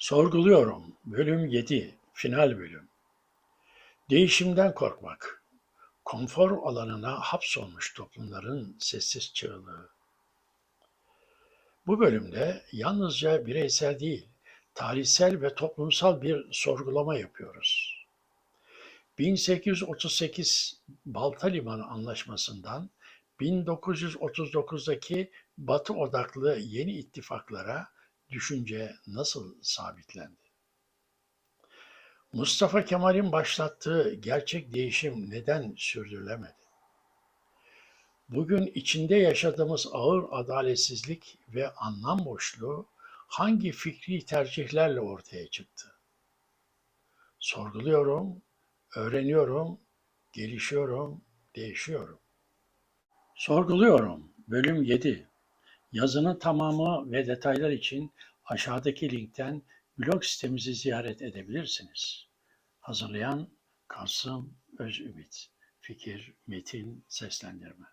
Sorguluyorum. Bölüm 7. Final bölüm. Değişimden korkmak. Konfor alanına hapsolmuş toplumların sessiz çığlığı. Bu bölümde yalnızca bireysel değil, tarihsel ve toplumsal bir sorgulama yapıyoruz. 1838 Balta Limanı Anlaşması'ndan 1939'daki Batı odaklı yeni ittifaklara düşünce nasıl sabitlendi? Mustafa Kemal'in başlattığı gerçek değişim neden sürdürülemedi? Bugün içinde yaşadığımız ağır adaletsizlik ve anlam boşluğu hangi fikri tercihlerle ortaya çıktı? Sorguluyorum, öğreniyorum, gelişiyorum, değişiyorum. Sorguluyorum. Bölüm 7. Yazının tamamı ve detaylar için aşağıdaki linkten blog sitemizi ziyaret edebilirsiniz. Hazırlayan Kasım Özümit. Fikir, metin, seslendirme.